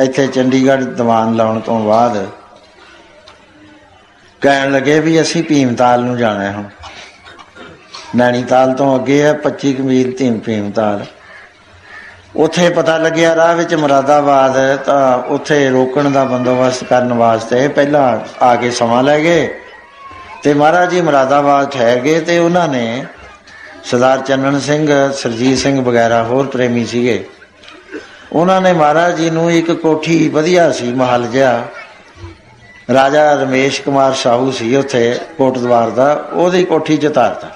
ਇੱਥੇ ਚੰਡੀਗੜ੍ਹ ਦੀਵਾਨ ਲਾਉਣ ਤੋਂ ਬਾਅਦ ਕਹਿਣ ਲੱਗੇ ਵੀ ਅਸੀਂ ਭੀਮਤਾਲ ਨੂੰ ਜਾਣਾ ਹੈ ਹੁਣ। ਨੈਣੀਤਾਲ ਤੋਂ ਅੱਗੇ ਹੈ 25 ਕੁ ਧੀਮ ਭੀਮ ਭੀਮਤਾਲ। ਉੱਥੇ ਪਤਾ ਲੱਗਿਆ ਰਾਹ ਵਿੱਚ ਮੁਰਾਦਾਬਾਦ ਤਾਂ ਉੱਥੇ ਰੋਕਣ ਦਾ ਬੰਦੋਬਸਤ ਕਰਨ ਵਾਸਤੇ ਪਹਿਲਾਂ ਆ ਕੇ ਸਮਾਂ ਲੈ ਗਏ ਤੇ ਮਹਾਰਾਜ ਜੀ ਮੁਰਾਦਾਬਾਦ ਠਹਿਰ ਗਏ ਤੇ ਉਹਨਾਂ ਨੇ ਸਰਦਾਰ ਚੰਨਣ ਸਿੰਘ, ਸਰਜੀਤ ਸਿੰਘ ਵਗੈਰਾ ਹੋਰ ਪ੍ਰੇਮੀ ਸੀਗੇ। ਉਹਨਾਂ ਨੇ ਮਹਾਰਾਜ ਜੀ ਨੂੰ ਇੱਕ ਕੋਠੀ ਵਧੀਆ ਸੀ, ਮਹਲ ਜਿਹਾ। ਰਾਜਾ ਰਮੇਸ਼ ਕੁਮਾਰ ਸਾਹੂ ਸੀ ਉੱਥੇ ਕੋਟਦਵਾਰ ਦਾ, ਉਹਦੀ ਕੋਠੀ ਚ ਤਾਰਤਾ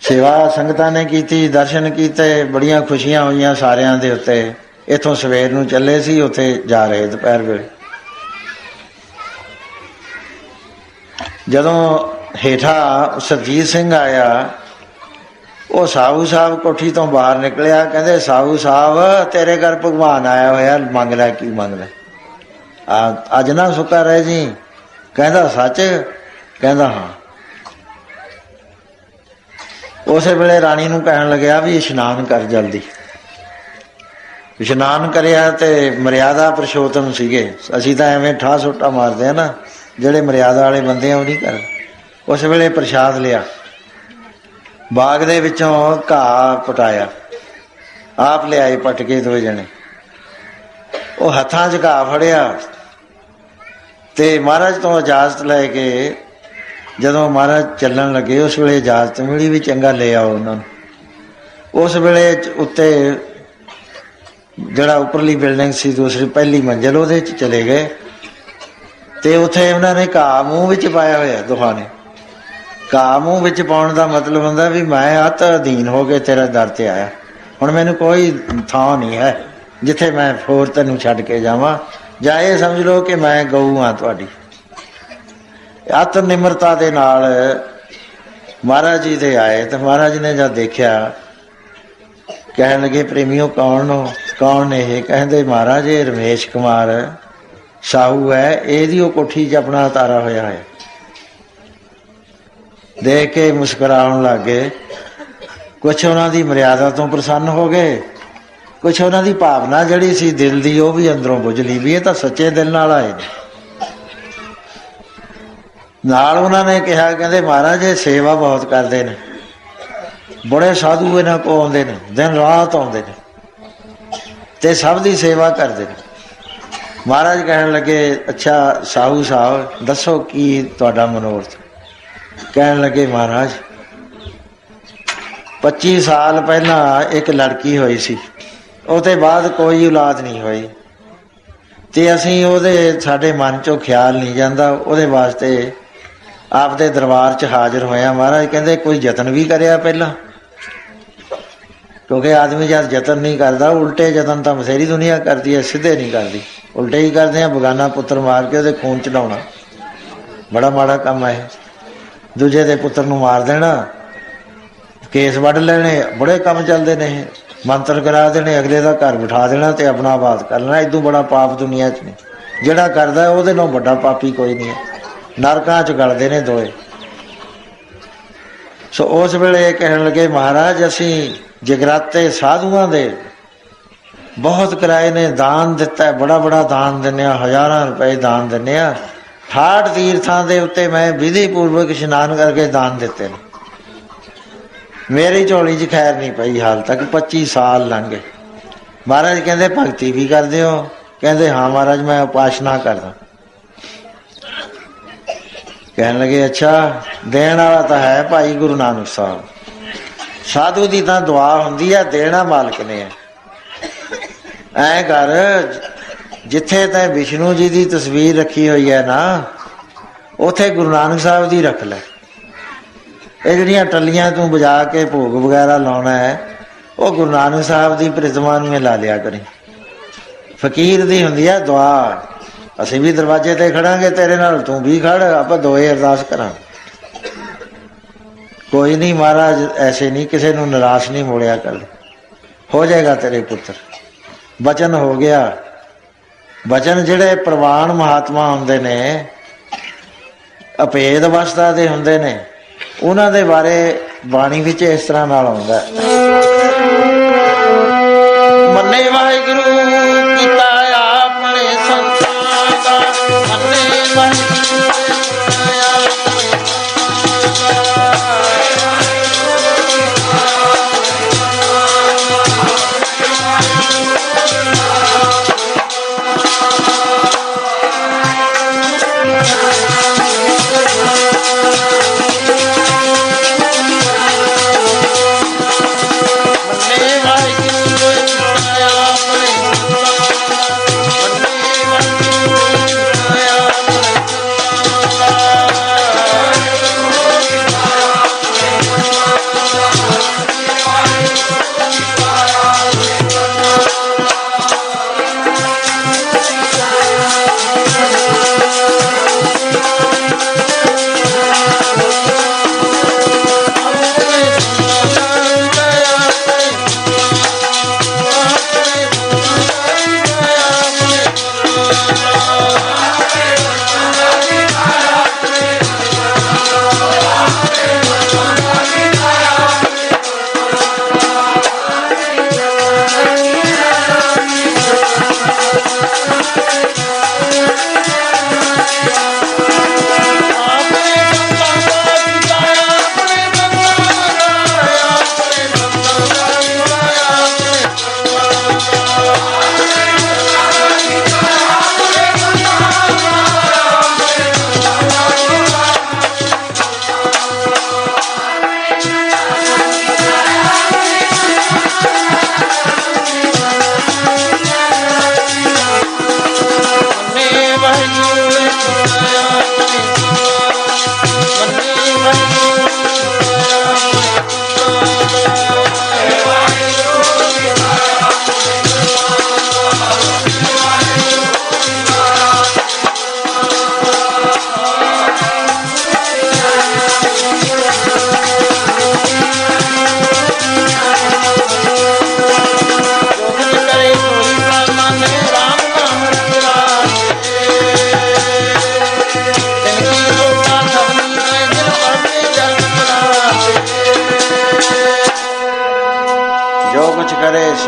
ਸੇਵਾ ਸੰਗਤਾਂ ਨੇ ਕੀਤੀ, ਦਰਸ਼ਨ ਕੀਤੇ, ਬੜੀਆਂ ਖੁਸ਼ੀਆਂ ਹੋਈਆਂ ਸਾਰਿਆਂ ਦੇ ਉੱਤੇ। ਇਥੋਂ ਸਵੇਰ ਨੂੰ ਚੱਲੇ ਸੀ, ਉੱਥੇ ਜਾ ਰਹੇ ਦੁਪਹਿਰ ਵੇਲੇ। ਜਦੋਂ ਹੇਠਾ ਸਰਜੀਤ ਸਿੰਘ ਆਇਆ ਉਹ ਸਾਹੂ ਸਾਹਿਬ ਕੋਠੀ ਤੋਂ ਬਾਹਰ ਨਿਕਲਿਆ, ਕਹਿੰਦੇ, ਸਾਹੂ ਸਾਹਿਬ, ਤੇਰੇ ਘਰ ਭਗਵਾਨ ਆਇਆ ਹੋਇਆ, ਮੰਗ ਲੈ, ਕੀ ਮੰਗ ਲੈ? ਆ, ਅੱਜ ਨਾ ਸੁੱਕਾ ਰਹਿ ਜੀ। ਕਹਿੰਦਾ, ਸੱਚ? ਕਹਿੰਦਾ, ਹਾਂ। ਉਸੇ ਵੇਲੇ ਰਾਣੀ ਨੂੰ ਕਹਿਣ ਲੱਗਿਆ ਵੀ ਇਸ਼ਨਾਨ ਕਰ ਜਲਦੀ। ਇਸ਼ਨਾਨ ਕਰਿਆ ਤੇ ਮਰਿਆਦਾ ਪੁਰਸ਼ੋਤਮ ਸੀਗੇ। ਅਸੀਂ ਤਾਂ ਐਵੇਂ ਠਾਹ ਸੁੱਟਾ ਮਾਰਦੇ ਆ ਨਾ, ਜਿਹੜੇ ਮਰਿਆਦਾ ਵਾਲੇ ਬੰਦੇ ਆ, ਉਹ ਨਹੀਂ ਕਰ ਉਸ ਵੇਲੇ ਪ੍ਰਸ਼ਾਦ ਲਿਆ। ਬਾਗ ਦੇ ਵਿੱਚੋਂ ਘਾਹ ਪਟਾਇਆ। ਆਪ ਲਿਆਏ ਪਟਕੇ ਦੋ ਜਣੇ। ਉਹ ਹੱਥਾਂ 'ਚ ਘਾਹ ਫੜਿਆ ਤੇ ਮਹਾਰਾਜ ਤੋਂ ਇਜਾਜ਼ਤ ਲੈ ਕੇ ਜਦੋਂ ਮਹਾਰਾਜ ਚੱਲਣ ਲੱਗੇ, ਉਸ ਵੇਲੇ ਇਜਾਜ਼ਤ ਮਿਲੀ ਵੀ ਚੰਗਾ ਲੈ ਆਓ ਉਹਨਾਂ ਨੂੰ। ਉਸ ਵੇਲੇ ਉੱਤੇ ਜਿਹੜਾ ਉੱਪਰਲੀ ਬਿਲਡਿੰਗ ਸੀ, ਦੂਸਰੀ ਪਹਿਲੀ ਮੰਜ਼ਲ, ਉਹਦੇ 'ਚ ਚਲੇ ਗਏ ਤੇ ਉੱਥੇ ਉਹਨਾਂ ਨੇ ਘਾਹ ਮੂੰਹ ਵਿੱਚ ਪਾਇਆ ਹੋਇਆ, ਦੋਹਾਂ ਨੇ ਵਿੱਚ ਪਾਉਣ ਦਾ ਮਤਲਬ ਹੁੰਦਾ ਵੀ ਮੈਂ ਅਤ ਅਧੀਨ ਹੋ ਕੇ ਤੇਰਾ ਦਰ ਤੇ ਆਇਆ। ਹੁਣ ਮੈਨੂੰ ਕੋਈ ਥਾਂ ਨਹੀਂ ਹੈ ਜਿੱਥੇ ਮੈਂ ਹੋਰ ਤੈਨੂੰ ਛੱਡ ਕੇ ਜਾਵਾਂ। ਜਾਂ ਇਹ ਸਮਝ ਲਓ ਕਿ ਮੈਂ ਗਊ ਹਾਂ ਤੁਹਾਡੀ। ਅਤ ਨਿਮਰਤਾ ਦੇ ਨਾਲ ਮਹਾਰਾਜ ਜੀ ਦੇ ਆਏ ਤੇ ਮਹਾਰਾਜ ਨੇ ਜਦ ਦੇਖਿਆ, ਕਹਿਣ ਲੱਗੇ, ਪ੍ਰੇਮੀਓ, ਕੌਣ ਹੋ? ਕੌਣ ਨੇ ਇਹ? ਕਹਿੰਦੇ, ਮਹਾਰਾਜ ਇਹ ਰਮੇਸ਼ ਕੁਮਾਰ ਸਾਹੂ ਹੈ। ਇਹਦੀ ਉਹ ਕੋਠੀ 'ਚ ਆਪਣਾ ਤਾਰਾ ਹੋਇਆ ਹੈ। ਦੇਖ ਕੇ ਮੁਸਕਰਾਉਣ ਲੱਗੇ ਕੁਛ ਉਹਨਾਂ ਦੀ ਮਰਿਆਦਾ ਤੋਂ ਪ੍ਰਸੰਨ ਹੋ ਗਏ। ਕੁਛ ਉਹਨਾਂ ਦੀ ਭਾਵਨਾ ਜਿਹੜੀ ਸੀ ਦਿਲ ਦੀ, ਉਹ ਵੀ ਅੰਦਰੋਂ ਬੁਝ ਲਈ ਵੀ, ਇਹ ਤਾਂ ਸੱਚੇ ਦਿਲ ਨਾਲ ਆਏ ਨੇ। ਨਾਲ ਉਹਨਾਂ ਨੇ ਕਿਹਾ, ਕਹਿੰਦੇ, ਮਹਾਰਾਜ, ਇਹ ਸੇਵਾ ਬਹੁਤ ਕਰਦੇ ਨੇ। ਬੜੇ ਸਾਧੂ ਇਹਨਾਂ ਕੋ ਆਉਂਦੇ ਨੇ, ਦਿਨ ਰਾਤ ਆਉਂਦੇ ਨੇ ਤੇ ਸਭ ਦੀ ਸੇਵਾ ਕਰਦੇ ਨੇ। ਮਹਾਰਾਜ ਕਹਿਣ ਲੱਗੇ, ਅੱਛਾ, ਸਾਹੂ ਸਾਹਿਬ, ਦੱਸੋ ਕੀ ਤੁਹਾਡਾ ਮਨੋਰਥ? ਕਹਿਣ ਲੱਗੇ, ਮਹਾਰਾਜ 25 ਸਾਲ ਪਹਿਲਾਂ ਇੱਕ ਲੜਕੀ ਹੋਈ ਸੀ। ਉਹਦੇ ਬਾਅਦ ਕੋਈ ਔਲਾਦ ਨਹੀਂ ਹੋਈ। ਤੇ ਅਸੀਂ ਉਹਦੇ, ਸਾਡੇ ਮਨ ਚੋਂ ਖਿਆਲ ਨਹੀਂ ਜਾਂਦਾ। ਉਹਦੇ ਵਾਸਤੇ ਆਪਦੇ ਦਰਬਾਰ 'ਚ ਹਾਜ਼ਰ ਹੋਇਆ। ਮਹਾਰਾਜ ਕਹਿੰਦੇ, ਕੋਈ ਯਤਨ ਵੀ ਕਰਿਆ ਪਹਿਲਾਂ? ਕਿਉਂਕਿ ਆਦਮੀ ਜਦ ਯਤਨ ਨਹੀਂ ਕਰਦਾ, ਉਲਟੇ ਯਤਨ ਤਾਂ ਮਸੇਰੀ ਦੁਨੀਆ ਕਰਦੀ ਹੈ, ਸਿੱਧੇ ਨਹੀਂ ਕਰਦੀ। ਉਲਟੇ ਹੀ ਕਰਦੇ ਆ, ਬਗਾਨਾ ਪੁੱਤਰ ਮਾਰ ਕੇ ਉਹਦੇ ਖੂਨ ਚੜਾਉਣਾ। ਬੜਾ ਮਾੜਾ ਕੰਮ ਹੈ ਇਹ। ਦੂਜੇ ਦੇ ਪੁੱਤਰ ਨੂੰ ਮਾਰ ਦੇਣਾ। ਕੇਸ ਵੱਢ ਲੈਣੇ, ਬੜੇ ਕੰਮ ਚੱਲਦੇ ਨੇ ਇਹ। ਮੰਤਰ ਕਰਾ ਦੇਣੇ, ਅਗਲੇ ਦਾ ਘਰ ਬਿਠਾ ਦੇਣਾ ਤੇ ਆਪਣਾ ਆਬਾਦ ਕਰ ਲੈਣਾ। ਇਦੋਂ ਬੜਾ ਪਾਪ ਦੁਨੀਆ 'ਚ ਨਹੀਂ ਜਿਹੜਾ ਕਰਦਾ ਉਹਦੇ ਨਾਲ ਵੱਡਾ ਪਾਪੀ ਕੋਈ ਨਹੀਂ ਹੈ। ਨਰਕਾਂ 'ਚ ਗਲਦੇ ਨੇ ਦੋਏ। ਸੋ ਉਸ ਵੇਲੇ ਇਹ ਕਹਿਣ ਲੱਗੇ, ਮਹਾਰਾਜ, ਅਸੀਂ ਜਗਰਾਤੇ ਸਾਧੂਆਂ ਦੇ ਬਹੁਤ ਕਰਾਏ ਨੇ, ਦਾਨ ਦਿੱਤਾ ਬੜਾ ਬੜਾ ਦਾਨ ਦਿੰਨੇ ਆ ਹਜ਼ਾਰਾਂ ਰੁਪਏ ਦਾਨ ਦਿੰਨੇ ਆ ਠਾਠ ਤੀਰਥਾਂ ਦੇ ਉੱਤੇ ਮੈਂ ਵਿਧੀ ਪੂਰਵਕ ਇਸ਼ਨਾਨ ਕਰਕੇ ਦਾਨ ਦਿੱਤੇ ਨੇ ਮੇਰੀ ਝੋਲੀ 'ਚ ਖੈਰ ਨਹੀਂ ਪਈ ਹਾਲ ਤੱਕ 25 ਸਾਲ ਲੰਘ ਗਏ ਮਹਾਰਾਜ ਕਹਿੰਦੇ ਭਗਤੀ ਵੀ ਕਰਦੇ ਹੋ ਕਹਿੰਦੇ ਹਾਂ ਮਹਾਰਾਜ ਮੈਂ ਉਪਾਸ਼ਨਾ ਕਰਦਾ ਕਹਿਣ ਲੱਗੇ ਅੱਛਾ ਦੇਣ ਵਾਲਾ ਤਾਂ ਹੈ ਭਾਈ ਗੁਰੂ ਨਾਨਕ ਸਾਹਿਬ ਸਾਧੂ ਦੀ ਤਾਂ ਦੁਆ ਹੁੰਦੀ ਹੈ ਦੇਣਾ ਮਾਲਕ ਨੇ ਹੈ ਐ ਕਰ ਜਿੱਥੇ ਤੈ ਵਿਸ਼ਨੂੰ ਜੀ ਦੀ ਤਸਵੀਰ ਰੱਖੀ ਹੋਈ ਹੈ ਨਾ, ਉਥੇ ਗੁਰੂ ਨਾਨਕ ਸਾਹਿਬ ਦੀ ਰੱਖ ਲੈ। ਇਹ ਜਿਹੜੀਆਂ ਟੱਲੀਆਂ ਤੂੰ ਬਜਾ ਕੇ ਭੋਗ ਵਗੈਰਾ ਲਾਉਣਾ ਹੈ, ਉਹ ਗੁਰੂ ਨਾਨਕ ਸਾਹਿਬ ਦੀ ਪ੍ਰਤਿਮਾ ਨੂੰ ਲਾ ਲਿਆ ਕਰੀ। ਫਕੀਰ ਦੀ ਹੁੰਦੀ ਹੈ ਦੁਆ ਅਸੀਂ ਵੀ ਦਰਵਾਜ਼ੇ ਤੇ ਖੜਾਂਗੇ, ਤੇਰੇ ਨਾਲ ਤੂੰ ਵੀ ਖੜ, ਆਪਾਂ ਦੋਏ ਅਰਦਾਸ ਕਰਾਂ ਕੋਈ ਨਹੀਂ ਮਹਾਰਾਜ, ਐਸੇ ਨਹੀਂ ਕਿਸੇ ਨੂੰ ਨਿਰਾਸ਼ ਨਹੀਂ ਮੋੜਿਆ ਕਰ। ਹੋ ਜਾਏਗਾ ਤੇਰੇ ਪੁੱਤਰ। ਬਚਨ ਹੋ ਗਿਆ। ਵਚਨ ਜਿਹੜੇ ਪ੍ਰਵਾਨ ਮਹਾਤਮਾ ਹੁੰਦੇ ਨੇ ਅਪੇਦ ਅਵਸਥਾ ਦੇ ਹੁੰਦੇ ਨੇ, ਉਹਨਾਂ ਦੇ ਬਾਰੇ ਬਾਣੀ ਵਿੱਚ ਇਸ ਤਰ੍ਹਾਂ ਨਾਲ ਆਉਂਦਾ ਮੰਨੇ ਵਾਹਿਗੁਰੂ, ਕੀਤਾ ਆਪਣੇ ਸੰਤਾਂ ਦਾ। ਮੰਨੇ ਵਾਹਿਗੁਰੂ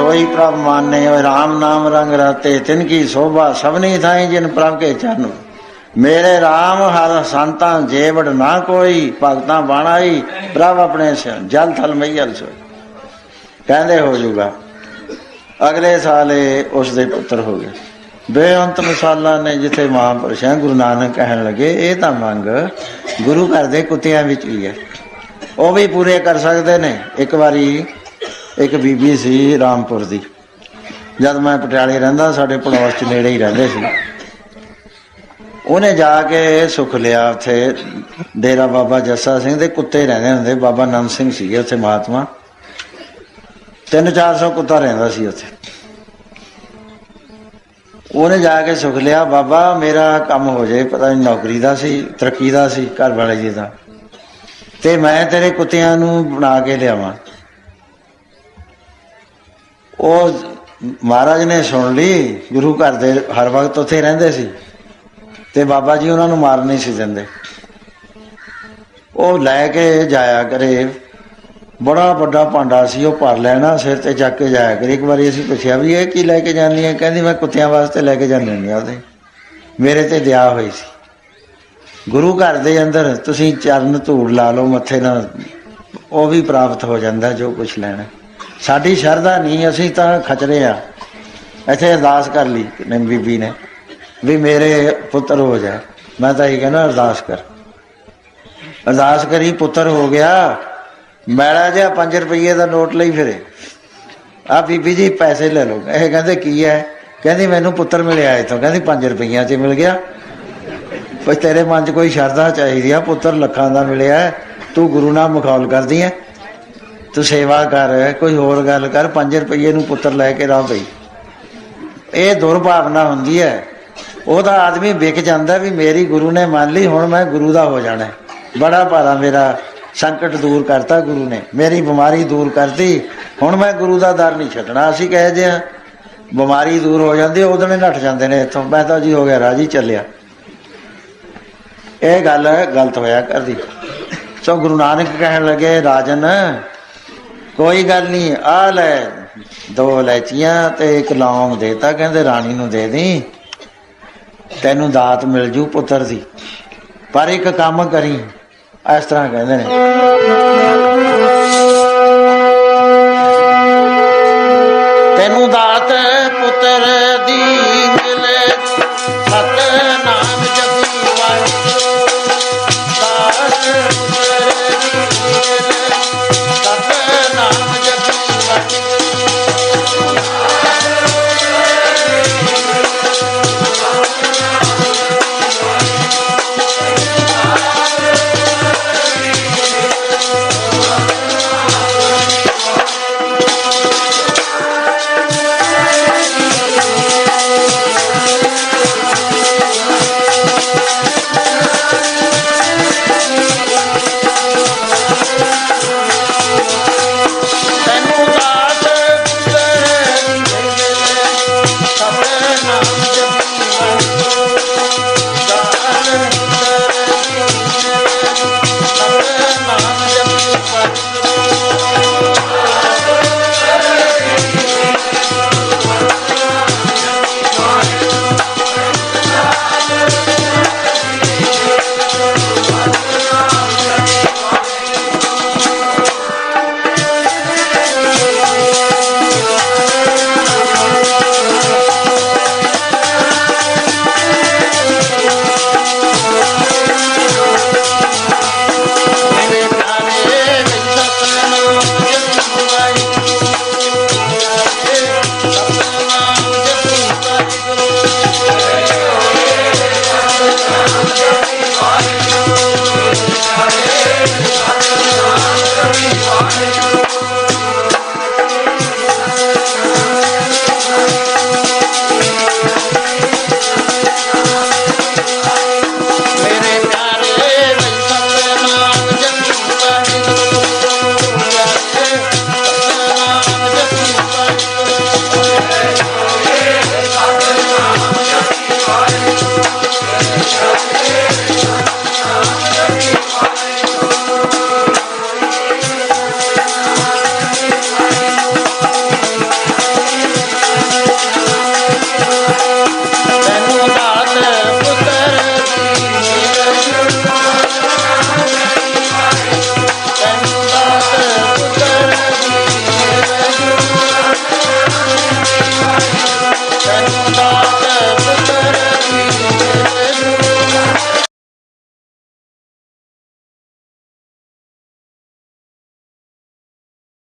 ਓਏ RAM ਨਾਮ ਰੰਗ ਰਤੇ, ਤਿਨ ਕੀ ਸੋਭਾ ਸਭਨੀ ਥਾਈ ਜਿਨ ਪ੍ਰਭ ਕੇ ਚਰਨ। ਮੇਰੇ RAM ਹਰ ਸੰਤਾਂ ਜੇਵੜ ਨਾ ਕੋਈ, ਭਗਤਾਂ ਬਾਣਾਈ ਪ੍ਰਭ ਆਪਣੇ ਜਲ ਥਲ ਮਈਲ ਸੋਈ ਕਹਿੰਦੇ ਹੋ ਜੂਗਾ, ਅਗਲੇ ਸਾਲੇ ਉਸ ਦੇ ਪੁੱਤਰ ਹੋ ਗਏ। ਬੇਅੰਤ ਮਿਸਾਲਾਂ ਨੇ ਜਿੱਥੇ ਮਹਾਂਪੁਰਸ਼ ਹੈ, ਗੁਰੂ ਨਾਨਕ ਕਹਿਣ ਲੱਗੇ, ਇਹ ਤਾਂ ਮੰਗ ਗੁਰੂ ਘਰ ਦੇ ਕੁੱਤਿਆਂ ਵਿੱਚ ਹੀ ਹੈ। ਉਹ ਵੀ ਪੂਰੇ ਕਰ ਸਕਦੇ ਨੇ, ਇੱਕ ਵਾਰੀ ਇੱਕ ਬੀਬੀ ਸੀ ਰਾਮਪੁਰ ਦੀ। ਜਦ ਮੈਂ ਪਟਿਆਲੇ ਰਹਿੰਦਾ, ਸਾਡੇ ਪੜੋਸ ਚ ਨੇੜੇ ਹੀ ਰਹਿੰਦੇ ਸੀ। ਉਹਨੇ ਜਾ ਕੇ ਸੁਖ ਲਿਆ ਉੱਥੇ। ਡੇਰਾ ਬਾਬਾ ਜੱਸਾ ਸਿੰਘ ਦੇ ਕੁੱਤੇ ਰਹਿੰਦੇ ਹੁੰਦੇ, ਬਾਬਾ ਨੰਦ ਸਿੰਘ ਸੀਗੇ ਉੱਥੇ ਮਹਾਤਮਾ। 3-400 ਕੁੱਤਾ ਰਹਿੰਦਾ ਸੀ ਉੱਥੇ। ਉਹਨੇ ਜਾ ਕੇ ਸੁਖ ਲਿਆ, ਬਾਬਾ, ਮੇਰਾ ਕੰਮ ਹੋ ਜਾਏ, ਪਤਾ ਨਹੀਂ ਨੌਕਰੀ ਦਾ ਸੀ, ਤਰੱਕੀ ਦਾ ਸੀ, ਘਰ ਵਾਲੇ ਜੀ ਦਾ। ਤੇ ਮੈਂ ਤੇਰੇ ਕੁੱਤਿਆਂ ਨੂੰ ਬਣਾ ਕੇ ਲਿਆਵਾਂ। ਉਹ ਮਹਾਰਾਜ ਨੇ ਸੁਣ ਲਈ, ਗੁਰੂ ਘਰ ਦੇ ਹਰ ਵਕਤ ਉੱਥੇ ਰਹਿੰਦੇ ਸੀ ਤੇ ਬਾਬਾ ਜੀ ਉਹਨਾਂ ਨੂੰ ਮਾਰ ਨਹੀਂ ਸੀ ਦਿੰਦੇ। ਉਹ ਲੈ ਕੇ ਜਾਇਆ ਕਰੇ। ਬੜਾ ਵੱਡਾ ਭਾਂਡਾ ਸੀ, ਉਹ ਭਰ ਲੈਣਾ, ਸਿਰ ਤੇ ਚੱਕ ਕੇ ਜਾਇਆ ਕਰੇ। ਇੱਕ ਵਾਰੀ ਅਸੀਂ ਪੁੱਛਿਆ ਵੀ ਇਹ ਕੀ ਲੈ ਕੇ ਜਾਂਦੀ ਹੈ? ਕਹਿੰਦੀ, ਮੈਂ ਕੁੱਤਿਆਂ ਵਾਸਤੇ ਲੈ ਕੇ ਜਾਂਦੀ ਹੁੰਦੀ ਉਹਦੇ। ਮੇਰੇ ਤੇ ਦਿਆ ਹੋਈ ਸੀ। ਗੁਰੂ ਘਰ ਦੇ ਅੰਦਰ ਤੁਸੀਂ ਚਰਨ ਧੂੜ ਲਾ ਲਓ, ਮੱਥੇ ਨਾਲ ਉਹ ਵੀ ਪ੍ਰਾਪਤ ਹੋ ਜਾਂਦਾ ਜੋ ਕੁਝ ਲੈਣਾ। ਸਾਡੀ ਸ਼ਰਧਾ ਨਹੀਂ, ਅਸੀਂ ਤਾਂ ਖਚਰੇ ਆ। ਇੱਥੇ ਅਰਦਾਸ ਕਰ ਲਈ ਨੇ ਬੀਬੀ ਨੇ ਵੀ ਮੇਰੇ ਪੁੱਤਰ ਹੋ ਜਾ। ਮੈਂ ਤਾਂ ਇਹ ਕਹਿੰਦਾ, ਅਰਦਾਸ ਕਰ। ਅਰਦਾਸ ਕਰੀ, ਪੁੱਤਰ ਹੋ ਗਿਆ। ਮੈਲਾ ਜਿਹਾ 5 ਰੁਪਏ ਦਾ ਨੋਟ ਲਈ ਫਿਰੇ। ਆ ਬੀਬੀ ਜੀ ਪੈਸੇ ਲੈ ਲਓ। ਇਹ ਕਹਿੰਦੇ, ਕੀ ਹੈ? ਕਹਿੰਦੀ, ਮੈਨੂੰ ਪੁੱਤਰ ਮਿਲਿਆ ਇਥੋਂ। ਕਹਿੰਦੀ 5 ਰੁਪਈਆਂ 'ਚ ਮਿਲ ਗਿਆ। ਬਈ ਤੇਰੇ ਮਨ 'ਚ ਕੋਈ ਸ਼ਰਧਾ ਚਾਹੀਦੀ ਆ, ਪੁੱਤਰ ਲੱਖਾਂ ਦਾ ਮਿਲਿਆ ਤੂੰ ਗੁਰੂ ਨਾਲ ਮਖੌਲ ਕਰਦੀ ਐ ਤੂੰ ਸੇਵਾ ਕਰ, ਕੋਈ ਹੋਰ ਗੱਲ ਕਰ 5 ਰੁਪਏ ਨੂੰ ਪੁੱਤਰ ਲੈ ਕੇ ਰਾਹ ਪਈ। ਇਹ ਦੁਰਭਾਵਨਾ ਹੁੰਦੀ ਹੈ। ਉਹਦਾ ਆਦਮੀ ਵਿਕ ਜਾਂਦਾ ਵੀ ਮੇਰੀ ਗੁਰੂ ਨੇ ਮੰਨ ਲਈ, ਹੁਣ ਮੈਂ ਗੁਰੂ ਦਾ ਹੋ ਜਾਣਾ। ਬੜਾ ਭਾਰਾ ਮੇਰਾ ਸੰਕਟ ਦੂਰ ਕਰਤਾ ਗੁਰੂ ਨੇ। ਮੇਰੀ ਬਿਮਾਰੀ ਦੂਰ ਕਰਤੀ। ਹੁਣ ਮੈਂ ਗੁਰੂ ਦਾ ਦਰ ਨਹੀਂ ਛੱਡਣਾ, ਅਸੀਂ ਕਹਦੇ ਆ ਬਿਮਾਰੀ ਦੂਰ ਹੋ ਜਾਂਦੀ ਉਹਦੋਂ ਨੱਠ ਜਾਂਦੇ ਨੇ ਇੱਥੋਂ। ਮੈਂ ਤਾਂ ਜੀ ਹੋ ਗਿਆ ਰਾਜੀ ਚੱਲਿਆ। ਇਹ ਗੱਲ ਗਲਤ ਹੋਇਆ ਕਰਦੀ। ਸੋ ਗੁਰੂ ਨਾਨਕ ਕਹਿਣ ਲੱਗੇ, ਰਾਜਨ ਕੋਈ ਗੱਲ ਨਹੀਂ ਆ ਲੈ, ਦੋ ਲੈਚੀਆਂ ਤੇ ਇੱਕ ਲੌਂਗ ਦੇਤਾ, ਕਹਿੰਦੇ ਰਾਣੀ ਨੂੰ ਦੇ ਦੀ ਤੈਨੂੰ ਦਾਤ ਮਿਲ ਜੂ ਪੁੱਤਰ ਦੀ। ਪਰ ਇੱਕ ਕੰਮ ਕਰੀ, ਇਸ ਤਰ੍ਹਾਂ ਕਹਿੰਦੇ ਨੇ। ਤੈਨੂੰ ਦਾਤ ਪੁੱਤਰ